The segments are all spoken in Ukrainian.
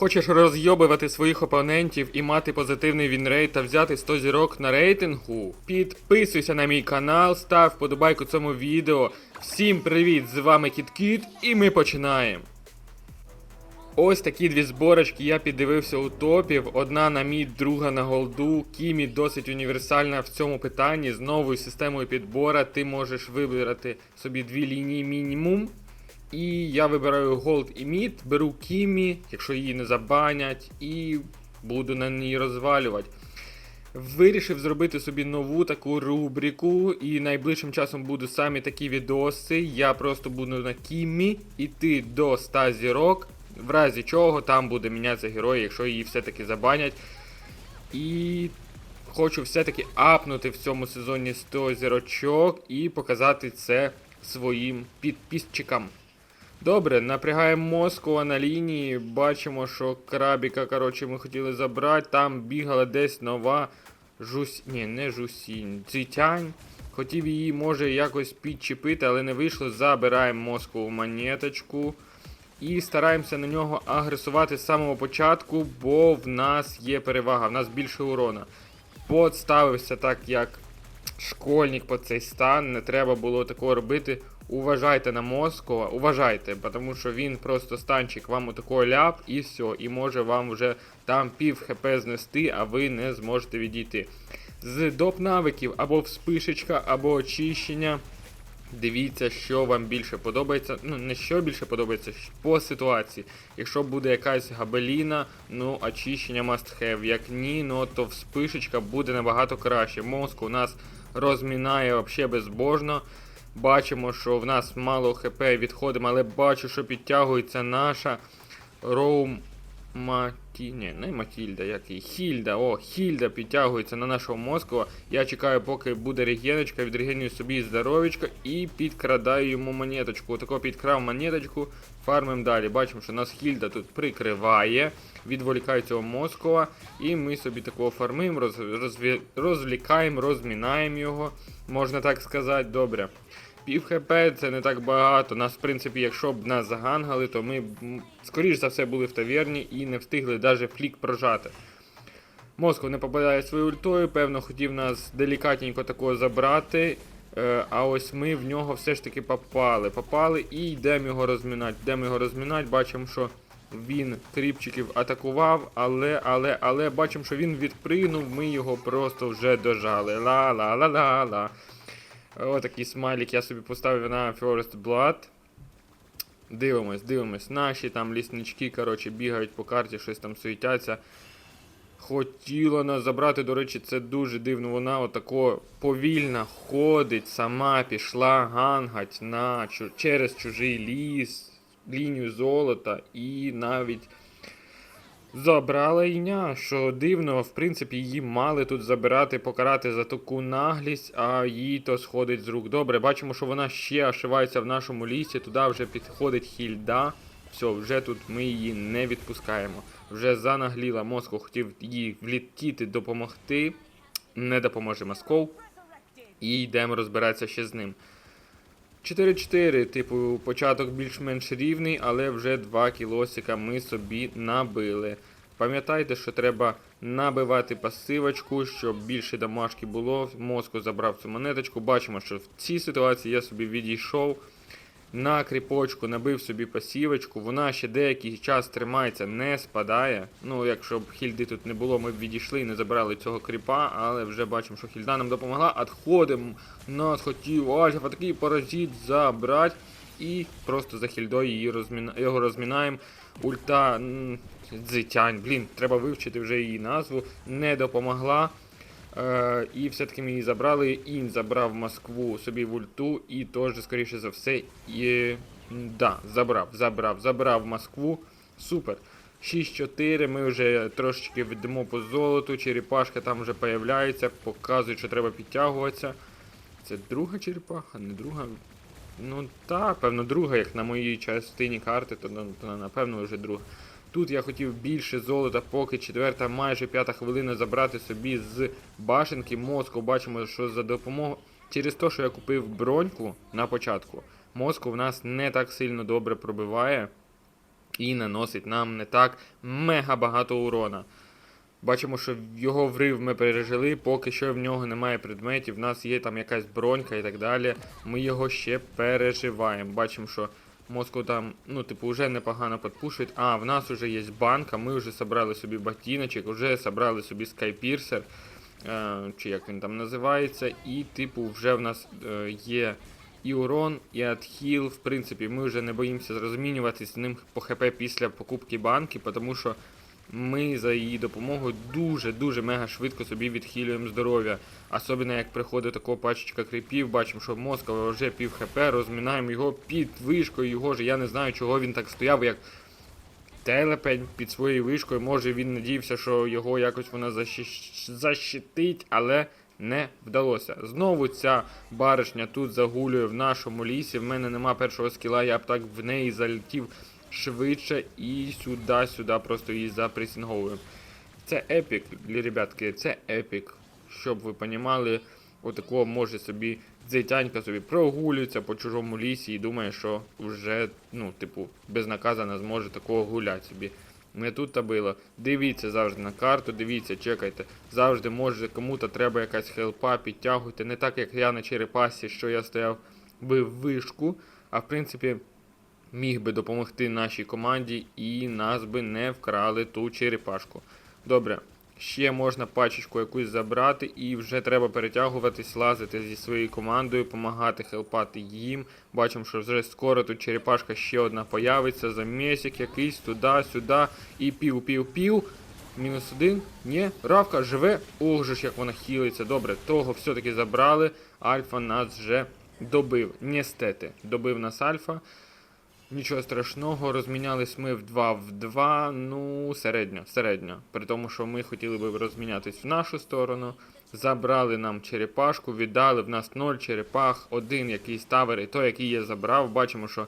Хочеш розйобувати своїх опонентів і мати позитивний вінрейт та взяти 100 зірок на рейтингу? Підписуйся на мій канал, став подобайку цьому відео. Всім привіт! З вами Кіт-Кіт і ми починаємо. Ось такі дві зборочки я піддивився у топів. Одна на мід, друга на голду. Кімі досить універсальна в цьому питанні. З новою системою підбора ти можеш вибирати собі дві лінії мінімум. І я вибираю голд і мід, беру Кімі, якщо її не забанять, і буду на ній розвалювати. Вирішив зробити собі нову таку рубрику, і найближчим часом будуть самі такі відоси. Я просто буду на Кімі іти до 100 зірок, в разі чого там буде мінятися герой, якщо її все-таки забанять. І хочу все-таки апнути в цьому сезоні 100 зірочок і показати це своїм підписчикам. Добре, напрягаємо Москва на лінії. Бачимо, що крабіка, коротше, ми хотіли забрати. Там бігала десь нова жусь. Ні, не жусінь. Цитянь. Хотів її, може, якось підчепити, але не вийшло. Забираємо Москву монеточку. І стараємося на нього агресувати з самого початку, бо в нас є перевага, в нас більше урона. Подставився так, як школьник по цей стан. Не треба було такого робити. Уважайте на Москова, уважайте, тому що він просто станчик вам отакого ляп і все, і може вам вже там пів хп знести, а ви не зможете відійти. З доп навиків або вспишечка, або очищення. Дивіться, що вам більше подобається. Ну, не що більше подобається, по ситуації. Якщо буде якась габеліна, ну очищення must have. Як ні, ну то вспишечка буде набагато краще. Мозк у нас розмінає взагалі безбожно. Бачимо, що в нас мало хп відходимо, але бачу, що підтягується наша Роум Маті... Ні, не Матільда, як її. Хільда. О, Хільда підтягується на нашого Москва. Я чекаю, поки буде регеночка, відрегенюю собі здоровечко і підкрадаю йому монеточку. Отако підкрав монеточку, фармим далі. Бачимо, що нас Хільда тут прикриває, відволікає цього Москова. І ми собі такого фармимо, роз... розві... розвлікаємо, розмінаємо його, можна так сказати. Добре. Пів хп це не так багато. Нас, в принципі, якщо б нас загангали, то ми б, скоріш за все були в таверні і не встигли навіть флік прожати. Москва не попадає своєю ультою, певно, хотів нас делікатненько такого забрати. Е, а ось ми в нього все ж таки попали. Попали і йдемо його розмінати. Йдемо його розмінати, бачимо, що він кріпчиків атакував, але, але, але бачимо, що він відпригнув, ми його просто вже дожали. Ла-ла-ла-ла-ла. Отакий смайлик я собі поставив на First Blood. Дивимось, дивимось. Наші там ліснички, коротше, бігають по карті, щось там суетяться. Хотіла нас забрати, до речі, це дуже дивно. Вона отако повільно ходить, сама пішла гангать на, через чужий ліс, лінію золота і навіть забрала іня, що дивно, в принципі, її мали тут забирати, покарати за таку наглість, а їй то сходить з рук. Добре, бачимо, що вона ще ошивається в нашому лісі, туди вже підходить хільда. Все, вже тут ми її не відпускаємо. Вже занагліла Москва, хотів їй влітіти, допомогти. Не допоможе Москов. І йдемо розбиратися ще з ним. 4-4, типу, початок більш-менш рівний, але вже 2 кілосика ми собі набили. Пам'ятайте, що треба набивати пасивочку, щоб більше домашки було. Мозку забрав цю монеточку. Бачимо, що в цій ситуації я собі відійшов на кріпочку, набив собі пасівочку. Вона ще деякий час тримається, не спадає. Ну, якщо б хільди тут не було, ми б відійшли і не забрали цього кріпа, але вже бачимо, що хільда нам допомогла. Отходимо, нас хотів Альфа такий паразит забрати. І просто за хільдою її розміна... його розмінаємо. Ульта дзитянь, блін, треба вивчити вже її назву. Не допомогла. Е, і все-таки ми її забрали. Ін забрав Москву собі в ульту і теж, скоріше за все, і... да, забрав, забрав, забрав Москву. Супер. 6-4, ми вже трошечки ведемо по золоту, черепашка там вже появляється, показують, що треба підтягуватися. Це друга черепаха, не друга. Ну так, певно, друга, як на моїй частині карти, то, то напевно вже друга. Тут я хотів більше золота, поки четверта, майже п'ята хвилина забрати собі з башенки мозку. Бачимо, що за допомогою. Через те, що я купив броньку на початку, мозку в нас не так сильно добре пробиває. і наносить нам не так мега багато урона. Бачимо, що його врив ми пережили, поки що в нього немає предметів, в нас є там якась бронька і так далі. Ми його ще переживаємо. Бачимо, що Москву там, ну, типу, вже непогано підпушують. А, в нас вже є банка, ми вже собрали собі ботиночок, вже собрали собі скайпірсер, е, чи як він там називається, і, типу, вже в нас е, є і урон, і адхіл. В принципі, ми вже не боїмося розмінюватися з ним по ХП після покупки банки, тому що ми за її допомогою дуже-дуже мега швидко собі відхилюємо здоров'я. Особливо як приходить така пачечка кріпів, бачимо, що Москва вже пів хп, розмінаємо його під вишкою, його ж я не знаю, чого він так стояв, як телепень під своєю вишкою. Може він надіявся, що його якось вона защитить, але не вдалося. Знову ця баришня тут загулює в нашому лісі. В мене нема першого скіла, я б так в неї залетів швидше і сюди-сюди просто її запресінговую. Це епік, ребятки, це епік. Щоб ви понімали, отакого може собі дзитянька собі прогулюється по чужому лісі і думає, що вже, ну, типу, безнаказано зможе такого гуляти собі. Не тут та було. Дивіться завжди на карту, дивіться, чекайте. Завжди може кому-то треба якась хелпа, підтягуйте. Не так, як я на черепасі, що я стояв би в вишку, а в принципі міг би допомогти нашій команді і нас би не вкрали ту черепашку. Добре, ще можна пачечку якусь забрати, і вже треба перетягуватись, лазити зі своєю командою, допомагати хелпати їм. Бачимо, що вже скоро тут черепашка ще одна появиться, замісик якийсь туди-сюди, і пів-пів-пів. Мінус один. Ні, Равка живе. Ох же ж, як вона хілиться. Добре, того все-таки забрали. Альфа нас вже добив. Нестети, добив нас Альфа. Нічого страшного, розмінялись ми в 2 в 2, ну, середньо, середньо. При тому, що ми хотіли би розмінятись в нашу сторону. Забрали нам черепашку, віддали в нас 0 черепах, один якийсь тавер, і той, який я забрав, бачимо, що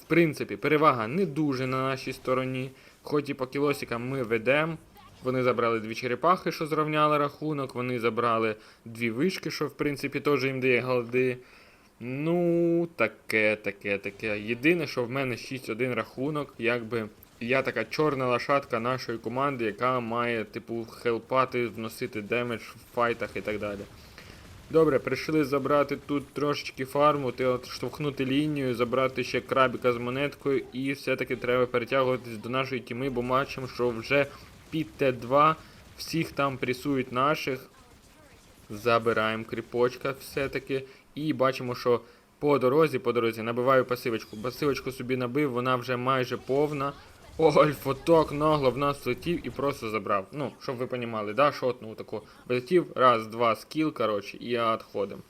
в принципі перевага не дуже на нашій стороні. Хоч і по кілосикам ми ведемо. Вони забрали дві черепахи, що зрівняли рахунок. Вони забрали дві вишки, що в принципі теж їм дає голди. Ну, таке, таке, таке. Єдине, що в мене 6-1 рахунок, якби я така чорна лошадка нашої команди, яка має, типу, хелпати, вносити демедж в файтах і так далі. Добре, прийшли забрати тут трошечки фарму, ти от штовхнути лінію, забрати ще крабіка з монеткою, і все-таки треба перетягуватись до нашої тіми, бо бачимо, що вже під Т2 всіх там пресують наших. Забираємо кріпочка все-таки. І бачимо, що по дорозі, по дорозі набиваю пасивочку. Пасивочку собі набив, вона вже майже повна. Ольфо так нагло в нас влетів і просто забрав. Ну, щоб ви понімали, да, шотнув таку. Влетів, раз, два, скіл, коротше, і відходимо.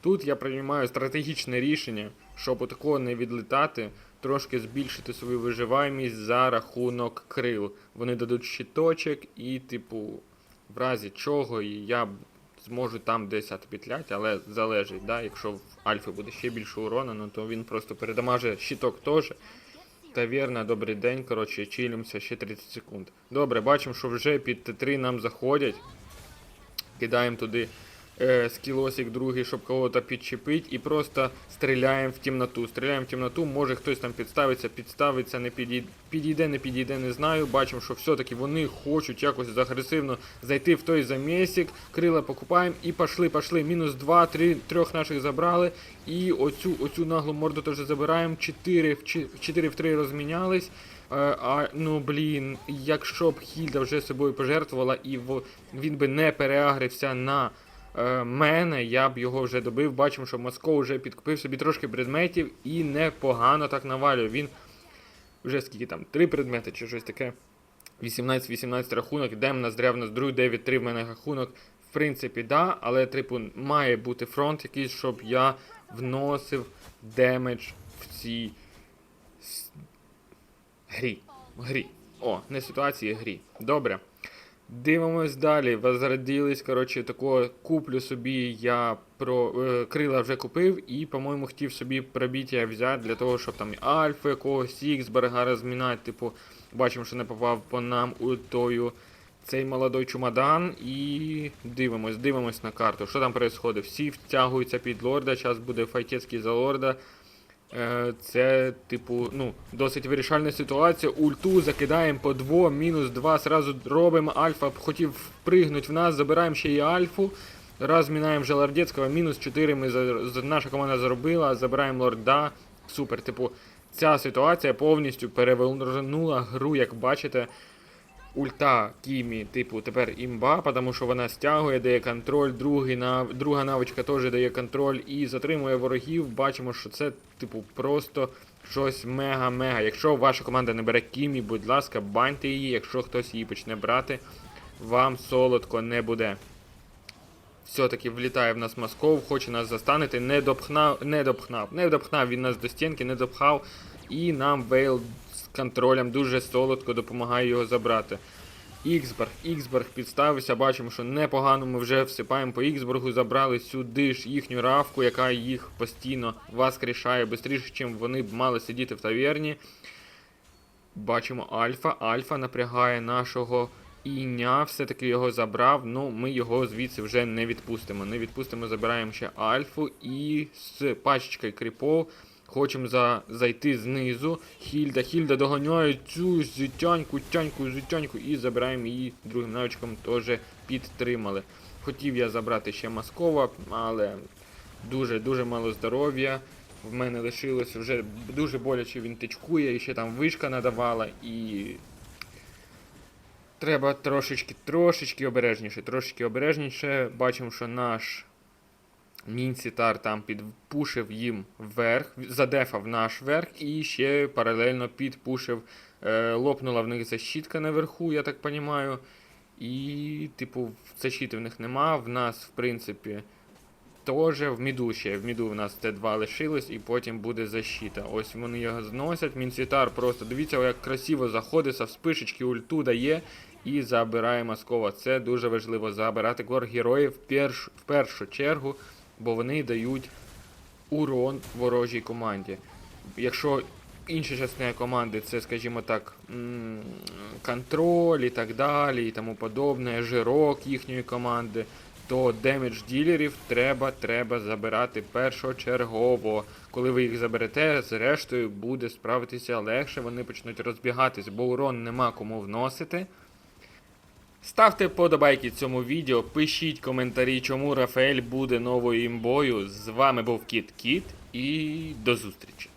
Тут я приймаю стратегічне рішення, щоб отакого не відлітати, трошки збільшити свою виживаємість за рахунок крил. Вони дадуть щиточок і, типу, в разі чого я б зможу там десь отпетлять, але залежить, да? якщо в Альфі буде ще більше урона, ну то він просто передамаже щиток теж. Таверна, добрий день, коротше, чилимося ще 30 секунд. Добре, бачимо, що вже під Т3 нам заходять. Кидаємо туди е, скілосик другий, щоб кого-то підчепити, і просто стріляємо в темноту. Стріляємо в темноту, може хтось там підставиться, підставиться, не підійде, підійде, не підійде, не знаю. Бачимо, що все-таки вони хочуть якось агресивно зайти в той замісик. Крила покупаємо і пошли, пошли. Мінус 2, 3, трьох наших забрали. І оцю, оцю наглу морду теж забираємо. 4 в 4 в 3 розмінялись. Е, А, ну блін, якщо б Хільда вже собою пожертвувала і він би не переагрився на мене, я б його вже добив. Бачимо, що Москов вже підкупив собі трошки предметів і непогано так навалює. Він вже скільки там, три предмети чи щось таке. 18-18 рахунок, йдемо на здряв на здрю, 9-3 в мене рахунок. В принципі, да, але типу має бути фронт якийсь, щоб я вносив демедж в цій грі. Грі. О, не ситуації, грі. Добре. Дивимось далі. Возродились, коротше, такого куплю собі я про е, крила вже купив і, по-моєму, хотів собі пробіття взяти для того, щоб там альфа якогось Іксберга розмінати. Типу, бачимо, що не попав по нам у тою цей молодой чумадан. І дивимось, дивимось на карту. Що там відбувається? Всі втягуються під лорда. Зараз буде файтецький за лорда. Е, Це, типу, ну, досить вирішальна ситуація. Ульту закидаємо по 2, мінус 2, сразу робимо. Альфа хотів впригнути в нас, забираємо ще і альфу. Раз мінаємо Желардецького, мінус 4 ми наша команда заробила, забираємо лорда. Супер, типу, ця ситуація повністю перевернула гру, як бачите. Ульта Кімі, типу, тепер імба, тому що вона стягує, дає контроль, другий нав... друга навичка теж дає контроль і затримує ворогів. Бачимо, що це, типу, просто щось мега-мега. Якщо ваша команда не бере Кімі, будь ласка, баньте її, якщо хтось її почне брати, вам солодко не буде. Все-таки влітає в нас Москов, хоче нас застанити, не допхнав, не допхнав, не допхнав він нас до стінки, не допхав. І нам Вейл контролем дуже солодко допомагає його забрати. Іксберг, Іксберг підставився, бачимо, що непогано ми вже всипаємо по Іксбергу, забрали сюди ж їхню равку, яка їх постійно воскрешає швидше, ніж вони б мали сидіти в таверні. Бачимо Альфа. Альфа напрягає нашого Іня, все-таки його забрав. Ну, ми його звідси вже не відпустимо. Не відпустимо, забираємо ще Альфу і з пачечкою кріпов. Хочемо за, зайти знизу. Хільда, Хільда доганяє цю зютяньку, тяньку, зютяньку і забираємо її другим навичком теж підтримали. Хотів я забрати ще Маскова, але дуже-дуже мало здоров'я. В мене лишилось вже дуже боляче він тичкує, і ще там вишка надавала, і треба трошечки, трошечки обережніше, трошечки обережніше. Бачимо, що наш Мінсітар там підпушив їм вверх, задефав наш верх і ще паралельно підпушив. Е, лопнула в них защитка наверху, я так розумію. І, типу, защити в них нема. В нас, в принципі, теж в міду ще. В міду в нас Т2 лишилось, і потім буде защита. Ось вони його зносять. Мінсітар просто дивіться, як красиво заходиться, в спишечки ульту дає і забирає Москова. Це дуже важливо забирати клор героїв в, в першу чергу, бо вони дають урон ворожій команді. Якщо інші частини команди, це, скажімо так, контроль і так далі, і тому подобне, жирок їхньої команди, то демедж ділерів треба, треба забирати першочергово. Коли ви їх заберете, зрештою буде справитися легше, вони почнуть розбігатись, бо урон нема кому вносити. Ставте вподобайки цьому відео, пишіть коментарі, чому Рафаель буде новою імбою. З вами був Кіт Кіт і до зустрічі.